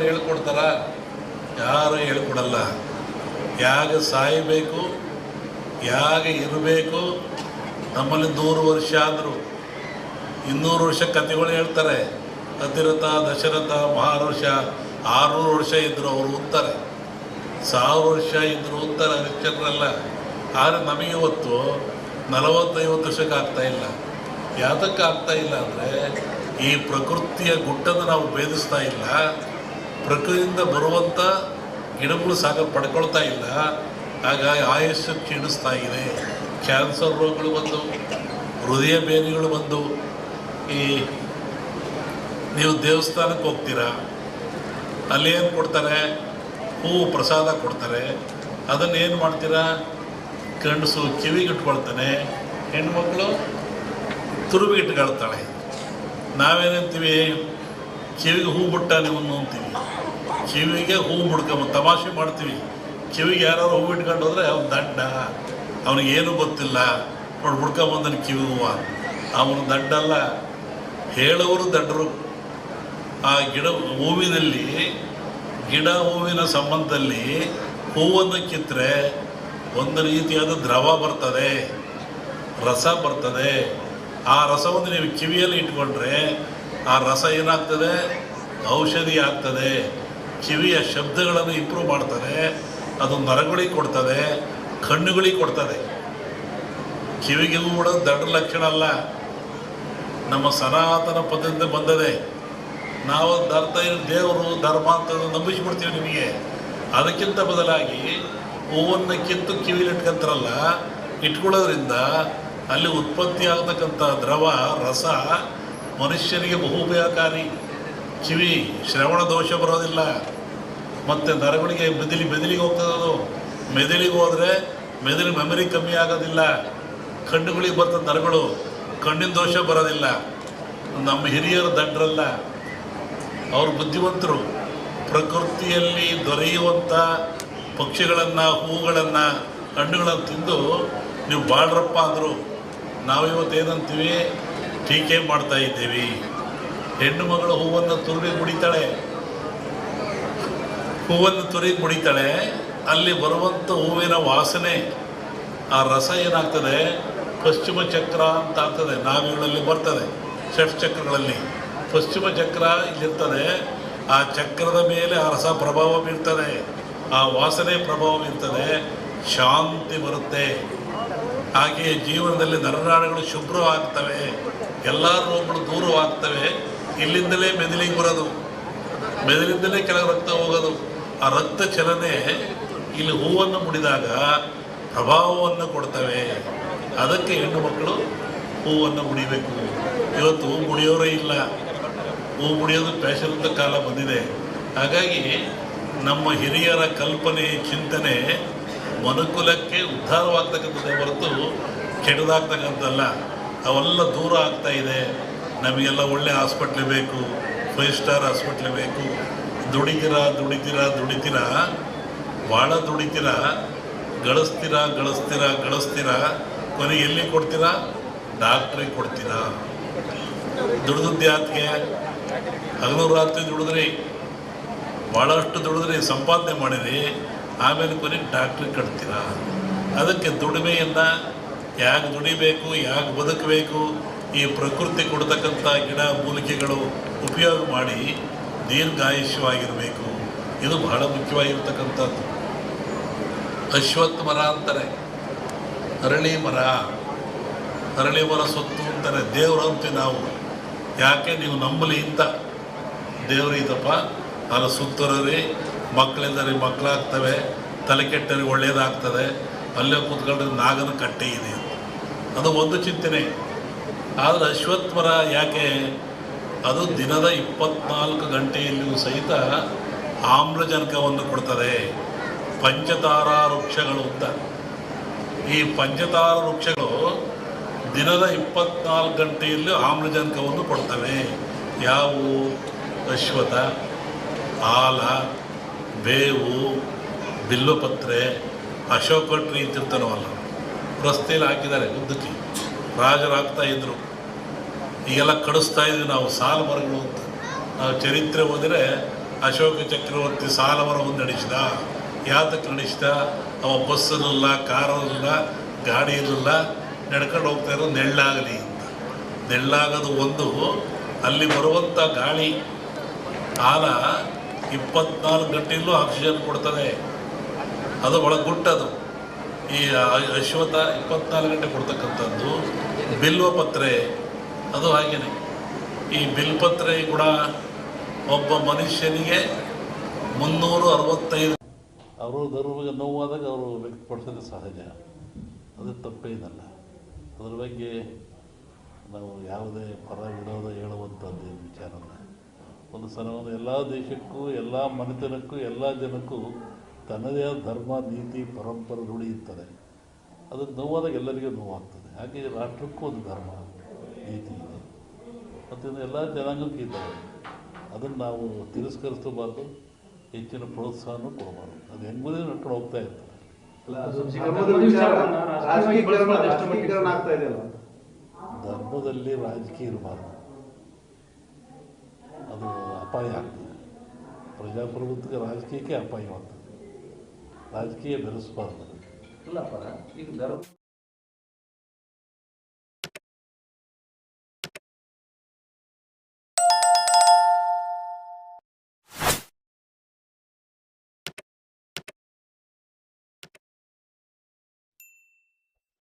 ಹೇಳ್ಕೊಡ್ತಾರ? ಯಾರು ಹೇಳ್ಕೊಡಲ್ಲ. ಯಾಗ ಸಾಯಬೇಕು, ಯಾಗ ಇರಬೇಕು, ನಮ್ಮಲ್ಲಿ ನೂರು ವರ್ಷ ಆದರೂ. ಇನ್ನೂರು ವರ್ಷ ಕಥೆಗಳು ಹೇಳ್ತಾರೆ. ಅತಿರಥ, ದಶರಥ ಮಹಾರುಷ ಆರುನೂರು ವರ್ಷ ಇದ್ದರು ಅವರು ಓದ್ತಾರೆ ಸಾವಿರ ವರ್ಷ ಇದ್ದರು ಉತ್ತರ ಹರಿಶ್ಚಂದ್ರಲ್ಲ ಆದರೆ ನಮಗೆ ಇವತ್ತು ನಲವತ್ತೈವತ್ತು ವರ್ಷಕ್ಕೆ ಇಲ್ಲ. ಯಾತಕ್ಕೆ ಇಲ್ಲ ಅಂದರೆ ಈ ಪ್ರಕೃತಿಯ ಗುಟ್ಟನ್ನು ನಾವು ಭೇದಿಸ್ತಾ ಇಲ್ಲ. ಪ್ರಕೃತಿಯಿಂದ ಬರುವಂಥ ಗಿಡಗಳು ಸಾಗ ಪಡ್ಕೊಳ್ತಾ ಇಲ್ಲ. ಹಾಗಾಗಿ ಆಯಸ್ಸು ಕ್ಷೀಣಿಸ್ತಾ ಇದೆ. ಕ್ಯಾನ್ಸರ್ ರೋಗಗಳು ಬಂದು, ಹೃದಯ ಬೇನೆಗಳು ಬಂದು, ಈ ನೀವು ದೇವಸ್ಥಾನಕ್ಕೆ ಹೋಗ್ತೀರಾ? ಅಲ್ಲಿ ಏನು ಕೊಡ್ತಾರೆ? ಹೂವು ಪ್ರಸಾದ ಕೊಡ್ತಾರೆ. ಅದನ್ನು ಏನು ಮಾಡ್ತೀರಾ? ಗಂಡಸು ಕಿವಿಗಿಟ್ಕೊಳ್ತಾನೆ ಹೆಣ್ಮಕ್ಳು ತುರುಬಿಗೆ ಇಟ್ಕೊಳ್ತಾಳೆ ನಾವೇನಂತೀವಿ? ಕಿವಿಗೆ ಹೂ ಬಿಟ್ಟ ನಿಮ್ಮನ್ನು ಅಂತೀವಿ. ಕಿವಿಗೆ ಹೂ ಬಿಡ್ಕೊಂಬ ತಮಾಷೆ ಮಾಡ್ತೀವಿ. ಕಿವಿಗೆ ಯಾರು ಹೂ ಇಟ್ಕೊಂಡು ಹೋದ್ರೆ ಅವ್ನು ದಡ್ಡ ಅವನಿಗೆ ಏನು ಗೊತ್ತಿಲ್ಲ. ನೋಡಿ ಹುಡ್ಕೊಂಬಂದನು ಕಿವಿ ಹೂವು. ಅವನು ದಡ್ಡಲ್ಲ ಹೇಳೋರು ದಡ್ಡರು ಆ ಗಿಡ ಹೂವಿನಲ್ಲಿ, ಗಿಡ ಹೂವಿನ ಸಂಬಂಧದಲ್ಲಿ ಹೂವನ್ನು ಕಿತ್ತರೆ, ಒಂದು ರೀತಿಯಾದ ದ್ರವ ಬರ್ತದೆ. ರಸ ಬರ್ತದೆ. ಆ ರಸವನ್ನು ನೀವು ಕಿವಿಯಲ್ಲಿ ಇಟ್ಕೊಂಡ್ರೆ ಆ ರಸ ಏನಾಗ್ತದೆ? ಔಷಧಿ ಆಗ್ತದೆ. ಕಿವಿಯ ಶಬ್ದಗಳನ್ನು ಇಂಪ್ರೂವ್ ಮಾಡ್ತದೆ. ಅದು ನರಗಳಿಗೆ ಕೊಡ್ತದೆ, ಕಣ್ಣುಗಳಿಗೆ ಕೊಡ್ತದೆ. ಕಿವಿಗೆ ಕೂಡ ದೊಡ್ಡ ಲಕ್ಷಣ ಅಲ್ಲ. ನಮ್ಮ ಸನಾತನ ಪದ್ಧತಿಯಿಂದ ಬಂದದೆ. ನಾವು ಧರ್ತ ದೇವರು ಧರ್ಮ ಅಂತ ನಂಬಿಸ್ಬಿಡ್ತೀವಿ ನಿಮಗೆ. ಅದಕ್ಕಿಂತ ಬದಲಾಗಿ ಹೂವನ್ನು ಕಿತ್ತು ಕಿವಿಲಿ ಇಟ್ಕೊಂತಾರಲ್ಲ, ಇಟ್ಕೊಳ್ಳೋದ್ರಿಂದ ಅಲ್ಲಿ ಉತ್ಪತ್ತಿ ಆಗತಕ್ಕಂಥ ದ್ರವ, ರಸ ಮನುಷ್ಯನಿಗೆ ಬಹು ಉಪಯೋಗಕಾರಿ ಕಿವಿ, ಶ್ರವಣ ದೋಷ ಬರೋದಿಲ್ಲ. ಮತ್ತು ನರಗಳಿಗೆ ಮೆದುಳಿ, ಮೆದುಳಿಗೆ ಹೋಗ್ತದೆ ಅದು. ಮೆದುಳಿಗೆ ಹೋದರೆ ಮೆದುಳು ಮೆಮರಿ ಕಮ್ಮಿ ಆಗೋದಿಲ್ಲ. ಕಣ್ಣುಗಳಿಗೆ ಬರ್ತದೆ ನರಗಳು, ಕಣ್ಣಿನ ದೋಷ ಬರೋದಿಲ್ಲ. ನಮ್ಮ ಹಿರಿಯರು ದಡ್ಡರಲ್ಲ ಅವರು ಬುದ್ಧಿವಂತರು. ಪ್ರಕೃತಿಯಲ್ಲಿ ದೊರೆಯುವಂಥ ಪಕ್ಷಿಗಳನ್ನು, ಹೂಗಳನ್ನು ಹಣ್ಣುಗಳನ್ನು ತಿಂದು ನೀವು ಬಾಳ್ರಪ್ಪ ಅಂದರು. ನಾವಿವತ್ತೇನಂತೀವಿ ಟೀಕೆ ಮಾಡ್ತಾ ಇದ್ದೀವಿ. ಹೆಣ್ಣು ಮಗಳು ಹೂವನ್ನು ತುರಿ ಮುಡಿತಾಳೆ. ಹೂವನ್ನು ತುರಿ ಮುಡಿತಾಳೆ. ಅಲ್ಲಿ ಬರುವಂಥ ಹೂವಿನ ವಾಸನೆ, ಆ ರಸ ಏನಾಗ್ತದೆ? ಪಶ್ಚಿಮ ಚಕ್ರ ಅಂತ ಆಗ್ತದೆ. ನಾವಿಗಳಲ್ಲಿ ಬರ್ತದೆ ಷಟ್ ಚಕ್ರಗಳಲ್ಲಿ. ಪಶ್ಚಿಮ ಚಕ್ರ ಇಲ್ಲಿರ್ತದೆ. ಆ ಚಕ್ರದ ಮೇಲೆ ಆ ರಸ ಪ್ರಭಾವ ಬೀರ್ತದೆ. ಆ ವಾಸನೆ ಪ್ರಭಾವ ಬೀರ್ತದೆ. ಶಾಂತಿ ಬರುತ್ತೆ. ಹಾಗೆಯೇ ಜೀವನದಲ್ಲಿ ನರನಾಡುಗಳು ಶುಭ್ರವಾಗ್ತವೆ ಎಲ್ಲ ರೋಗಗಳು ದೂರವಾಗ್ತವೆ, ಇಲ್ಲಿಂದಲೇ ಮೆದುಳಿಗೆ ಬರೋದು, ಮೆದುಳಿಂದಲೇ ಕೆಲವು ರಕ್ತ ಹೋಗೋದು, ಆ ರಕ್ತ ಚಲನೆ ಇಲ್ಲಿ ಹೂವನ್ನು ಮುಡಿದಾಗ ಪ್ರಭಾವವನ್ನು ಕೊಡ್ತವೆ. ಅದಕ್ಕೆ ಹೆಣ್ಣು ಮಕ್ಕಳು ಹೂವನ್ನು ಮುಡಿಬೇಕು. ಇವತ್ತು ಹೂ ಮುಡಿಯೋರೇ ಇಲ್ಲ. ಹೂ ಮುಡಿಯೋದು ಫ್ಯಾಷನ್ ಕಾಲ ಬಂದಿದೆ. ಹಾಗಾಗಿ ನಮ್ಮ ಹಿರಿಯರ ಕಲ್ಪನೆ, ಚಿಂತನೆ ಮನುಕುಲಕ್ಕೆ ಉದ್ಧಾರವಾಗ್ತಕ್ಕಂಥದ್ದೇ ಹೊರತು ಕೆಡದಾಗ್ತಕ್ಕಂಥಲ್ಲ ಅವೆಲ್ಲ ದೂರ ಆಗ್ತಾ ಇದೆ. ನಮಗೆಲ್ಲ ಒಳ್ಳೆ ಹಾಸ್ಪಿಟ್ಲ್ ಬೇಕು, ಫೈವ್ ಸ್ಟಾರ್ ಹಾಸ್ಪಿಟ್ಲ್ ಬೇಕು. ದುಡಿತೀರಾ ದುಡಿತೀರಾ ದುಡಿತೀರಾ? ಭಾಳ ದುಡಿತೀರಾ? ಗಳಿಸ್ತೀರಾ ಗಳಿಸ್ತೀರಾ ಗಳಿಸ್ತೀರಾ? ಕೊನೆಗೆ ಎಲ್ಲಿ ಕೊಡ್ತೀರಾ? ಡಾಕ್ಟ್ರಿಗೆ ಕೊಡ್ತೀರಾ? ದುಡ್ದದ್ದು ಯಾತ್ಗೆ ಹಗಲು ರಾತ್ರಿ ದುಡಿದ್ರಿ. ಭಾಳಷ್ಟು ದುಡಿದ್ರಿ. ಸಂಪಾದನೆ ಮಾಡಿರಿ. ಆಮೇಲೆ ಕೊನೆಗೆ ಡಾಕ್ಟ್ರಿಗೆ ಕಟ್ತೀರಾ ಅದಕ್ಕೆ ದುಡಿಮೆಯನ್ನು ಯಾಕೆ ದುಡಿಬೇಕು, ಯಾಕೆ ಬದುಕಬೇಕು, ಈ ಪ್ರಕೃತಿ ಕೊಡ್ತಕ್ಕಂಥ ಗಿಡ ಮೂಲಿಕೆಗಳು ಉಪಯೋಗ ಮಾಡಿ ದೀರ್ಘಾಯುಷ್ಯವಾಗಿರಬೇಕು. ಇದು ಬಹಳ ಮುಖ್ಯವಾಗಿರ್ತಕ್ಕಂಥದ್ದು. ಅಶ್ವತ್ಥ ಮರ ಅಂತಾರೆ. ಅರಳಿ ಮರ. ಅರಳಿ ಮರ ಸೊತ್ತು ಅಂತಾರೆ. ದೇವರು ಅಂತೀವಿ ನಾವು. ಯಾಕೆ? ನೀವು ನಂಬಲಿ ಅಂತ. ದೇವರು ಇದಪ್ಪ ಅದರ ಸುತ್ತರರಿ ಮಕ್ಕಳಿಲ್ಲರಿ ಮಕ್ಕಳಾಗ್ತವೆ, ತಲೆ ಕೆಟ್ಟರೆ ಒಳ್ಳೆಯದಾಗ್ತದೆ ಅಲ್ಲೇ ಕೂತ್ಕೊಂಡ್ರೆ ನಾಗನ ಕಟ್ಟೆ ಇದೆ ಅದು ಒಂದು ಚಿಂತನೆ. ಆದರೆ ಅಶ್ವತ್ಥರ ಯಾಕೆ, ಅದು ದಿನದ ಇಪ್ಪತ್ನಾಲ್ಕು ಗಂಟೆಯಲ್ಲಿಯೂ ಸಹಿತ ಆಮ್ಲಜನಕವನ್ನು ಕೊಡ್ತದೆ. ಪಂಚತಾರ ವೃಕ್ಷಗಳು ಅಂತ. ಈ ಪಂಚತಾರ ವೃಕ್ಷಗಳು ದಿನದ ಇಪ್ಪತ್ನಾಲ್ಕು ಗಂಟೆಯಲ್ಲಿ ಆಮ್ಲಜನಕವನ್ನು ಕೊಡ್ತವೆ. ಯಾವುವು ಅಶ್ವಥ ಆಲ ಬೇವು, ಬಿಲ್ಲುಪತ್ರೆ, ಅಶೋಕ ಟ್ರೀ ಅಂತಿರ್ತಾನವಲ್ಲ ರಸ್ತೆಯಲ್ಲಿ ಹಾಕಿದ್ದಾರೆ ಉದ್ದಕ್ಕೆ. ರಾಜರಾಗ್ತಾ ಹಾಕ್ತಾ ಇದ್ರು. ಈಗೆಲ್ಲ ಕಡಿಸ್ತಾ ಇದ್ವಿ ನಾವು, ಸಾಲ ಮರಗಳು ಅಂತ. ನಾವು ಚರಿತ್ರೆ ಹೋದರೆ ಅಶೋಕ ಚಕ್ರವರ್ತಿ ಸಾಲವನ್ನು ನಡೆಸಿದ. ಯಾತಕ್ಕೆ ನಡೆಸಿದ? ಅವ ಬಸ್ ಇರಲಿಲ್ಲ ಕಾರ್ ಇರಲಿಲ್ಲ ಗಾಡಿ ಇರಲಿಲ್ಲ ನಡ್ಕೊಂಡು ಹೋಗ್ತಾ ಇರೋ ನೆಳ್ಳಾಗಲಿ ಅಂತ. ನೆಳ್ಳಾಗೋದು ಒಂದು, ಅಲ್ಲಿ ಬರುವಂಥ ಗಾಳಿ, ಆಲ ಇಪ್ಪತ್ನಾಲ್ಕು ಗಂಟೆಯಲ್ಲೂ ಆಕ್ಸಿಜನ್ ಕೊಡ್ತದೆ ಅದು ಒಳಗೆ ಗುಟ್ಟದು. ಈ ಅಶ್ವತ ಇಪ್ಪತ್ನಾಲ್ಕು ಗಂಟೆ ಕೊಡ್ತಕ್ಕಂಥದ್ದು, ಬಿಲ್ವ ಪತ್ರೆ, ಅದು ಹಾಗೇನೆ. ಈ ಬಿಲ್ಪತ್ರೆ ಕೂಡ ಒಬ್ಬ ಮನುಷ್ಯನಿಗೆ ಮುನ್ನೂರು ಅರವತ್ತೈದು ಅವರು ಧರ್ಮಗೆ ನೋವಾದಾಗ ಅವರು ವ್ಯಕ್ತಪಡಿಸೋದು ಸಹಜ. ಅದು ತಪ್ಪೇನಲ್ಲ ಅದ್ರ ಬಗ್ಗೆ ನಾವು ಯಾವುದೇ ಪರ ವಿರೋಧ ಹೇಳುವಂಥದ್ದು ವಿಚಾರನ. ಒಂದು ಸಲ ಒಂದು ಎಲ್ಲ ದೇಶಕ್ಕೂ ಎಲ್ಲ ಮನೆತನಕ್ಕೂ ಎಲ್ಲ ಜನಕ್ಕೂ ತನ್ನದೇ ಆದ ಧರ್ಮ ನೀತಿ ಪರಂಪರೆ ದುಡಿಯುತ್ತದೆ ಅದು ನೋವಾದಾಗ ಎಲ್ಲರಿಗೂ ನೋವಾಗ್ತದೆ. ಹಾಗೆ ರಾಷ್ಟ್ರಕ್ಕೂ ಒಂದು ಧರ್ಮ ನೀತಿ ಇದೆ. ಮತ್ತು ಇದು ಎಲ್ಲ ಜನಾಂಗಕ್ಕೂ ಇದ್ದಾವೆ ಅದನ್ನು ನಾವು ತಿರಸ್ಕರಿಸಬಾರ್ದು. ಹೆಚ್ಚಿನ ಪ್ರೋತ್ಸಾಹನೂ ಕೊಡಬಾರ್ದು. ಅದು ಹೆಂಗುದೇ ನಡ್ಕೊಂಡು ಹೋಗ್ತಾ ಇರ್ತದೆ. ಧರ್ಮದಲ್ಲಿ ರಾಜಕೀಯ ಧರ್ಮದ ಅಪಾಯ ಆಗ್ತದೆ ಪ್ರಜಾಪ್ರಭುತ್ವಕ್ಕೆ ರಾಜಕೀಯಕ್ಕೆ ಅಪಾಯವಾಗ್ತದೆ ರಾಜಕೀಯ ಬೆರೆಸಬಾರ್ದು ಇಲ್ಲ ಪರ ಈಗ ಧರ್ಮ